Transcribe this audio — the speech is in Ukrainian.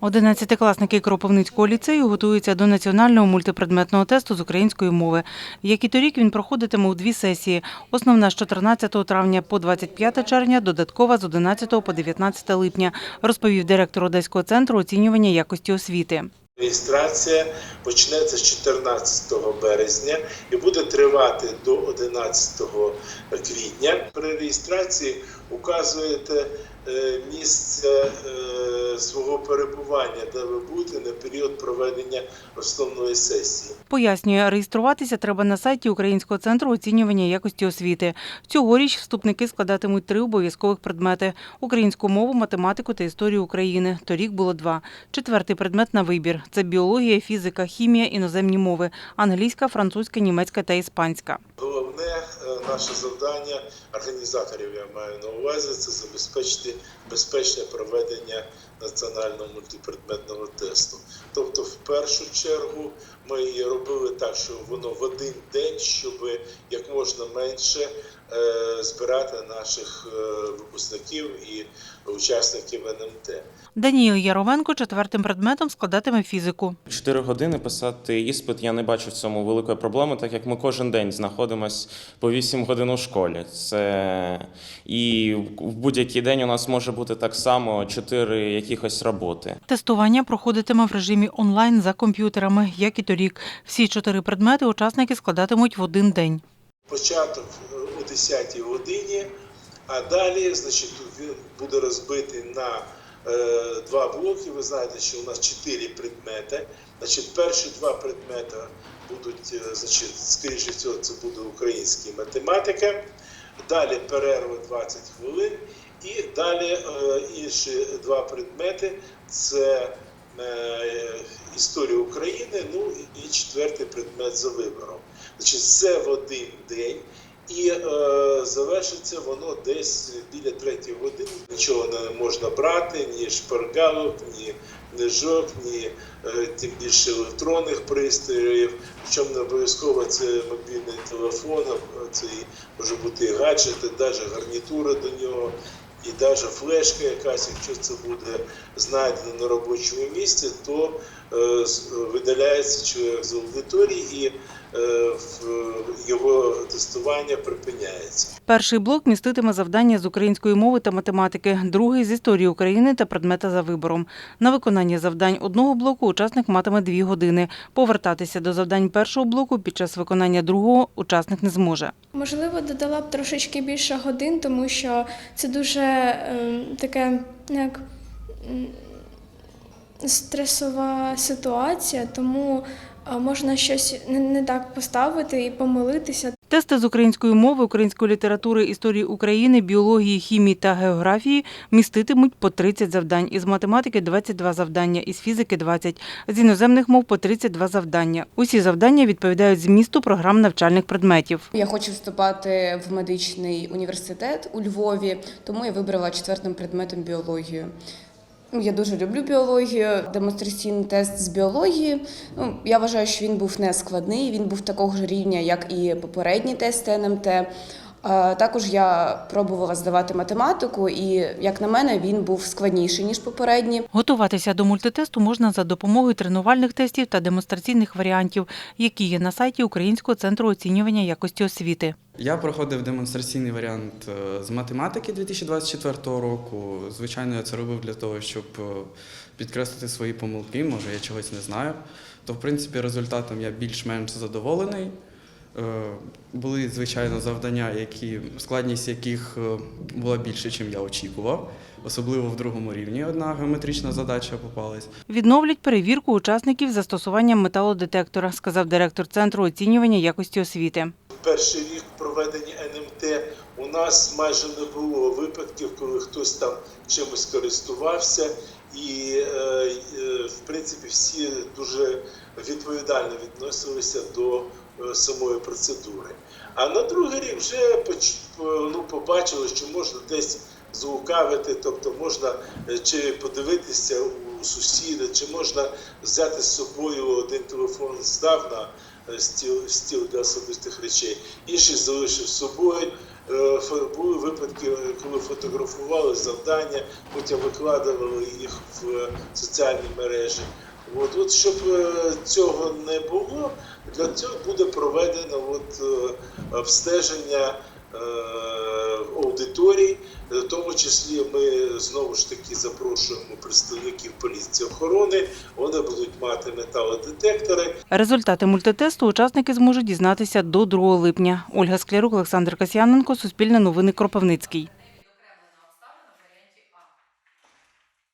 Одинадцятикласники Кропивницького ліцею готуються до національного мультипредметного тесту з української мови. Як і торік, він проходитиме у дві сесії. Основна з 14 травня по 25 червня, додаткова з 11 по 19 липня, розповів директор Одеського центру оцінювання якості освіти. Реєстрація почнеться з 14 березня і буде тривати до 11 квітня. При реєстрації указуєте місце е, свого перебування, де ви будете на період проведення основної сесії. Пояснює, реєструватися треба на сайті Українського центру оцінювання якості освіти. Цьогоріч вступники складатимуть три обов'язкових предмети – українську мову, математику та історію України. Торік було два. Четвертий предмет на вибір – це біологія, фізика, хімія, іноземні мови – англійська, французька, німецька та іспанська. Головне е, наше завдання організаторів, я маю на увазі, це забезпечити безпечне проведення національного мультипредметного тесту. Тобто, в першу чергу, ми її робили так, що воно в один день, щоб як можна менше е, збирати наших е, випускників і учасників НМТ. Даніїл Яровенко четвертим предметом складатиме фізику. Чотири години писати іспит я не бачу в цьому великої проблеми, так як ми кожен день знаходимося по 8 годин у школі. Це і в будь-який день у нас може бути так само чотири якихось роботи. Тестування проходитиме в режимі онлайн за комп'ютерами, як і торік. Всі чотири предмети учасники складатимуть в один день. початок е, о 10-й годині, а далі значить, він буде розбитий на е, два блоки. Ви знаєте, що у нас чотири предмети. Значить, перші два предмети будуть, е, значить, скоріше всього, це буде українська математика. Далі перерва 20 хвилин. І далі е, інші два предмети це е, історія України, ну і четвертий предмет за вибором. Значить, все в один день. І е, завершиться воно десь біля третьої години. Нічого не можна брати, ні шпаргалок, ні книжок, ні тим більше електронних пристроїв. Причому не обов'язково це мобільний телефон, це може бути гаджети, навіть гарнітура до нього. І навіть флешка якась, якщо це буде знайдено на робочому місці, то видаляється чоловік з аудиторії і е, його тестування припиняється. Перший блок міститиме завдання з української мови та математики, другий з історії України та предмета за вибором. На виконання завдань одного блоку учасник матиме дві години. Повертатися до завдань першого блоку під час виконання другого учасник не зможе. Можливо, додала б трошечки більше годин, тому що це дуже ем, таке як м, стресова ситуація, тому можна щось не, не так поставити і помилитися. Тести з української мови, української літератури, історії України, біології, хімії та географії міститимуть по 30 завдань. Із математики 22 завдання, із фізики 20, з іноземних мов по 32 завдання. Усі завдання відповідають змісту програм навчальних предметів. Я хочу вступати в медичний університет у Львові, тому я вибрала четвертим предметом біологію. Ну, Я дуже люблю біологію. Демонстраційний тест з біології. Ну, я вважаю, що він був не складний. Він був такого ж рівня, як і попередні тести НМТ. А Також я пробувала здавати математику, і як на мене, він був складніший ніж попередні. Готуватися до мультитесту можна за допомогою тренувальних тестів та демонстраційних варіантів, які є на сайті Українського центру оцінювання якості освіти. Я проходив демонстраційний варіант е, з математики 2024 року. Звичайно, я це робив для того, щоб е, підкреслити свої помилки. Може, я чогось не знаю. То, в принципі, результатом я більш-менш задоволений. Е, Були, звичайно, завдання, які, складність яких е, була більше, ніж я очікував. Особливо в другому рівні одна геометрична задача попалась. Відновлять перевірку учасників застосуванням металодетектора, сказав директор центру оцінювання якості освіти. Перший рік проведення НМТ у нас майже не було випадків, коли хтось там чимось користувався, і е, в принципі всі дуже відповідально відносилися до самої процедури. А на другий рік вже ну, побачили, що можна десь злукавити, тобто можна е, чи подивитися у сусіда, чи можна взяти з собою один телефон здав на е, стіл, стіл для особистих речей, інший залишив з собою. е, були випадки, коли фотографували завдання, потім викладували їх в соціальні мережі. От, от щоб е, цього не було, для цього буде проведено от, е, обстеження е, аудиторій. В тому числі ми знову ж таки запрошуємо представників поліції охорони. Вони будуть мати металодетектори. Результати мультитесту учасники зможуть дізнатися до 2 липня. Ольга Склярук, Олександр Касьяненко, Суспільне новини Кропивницький.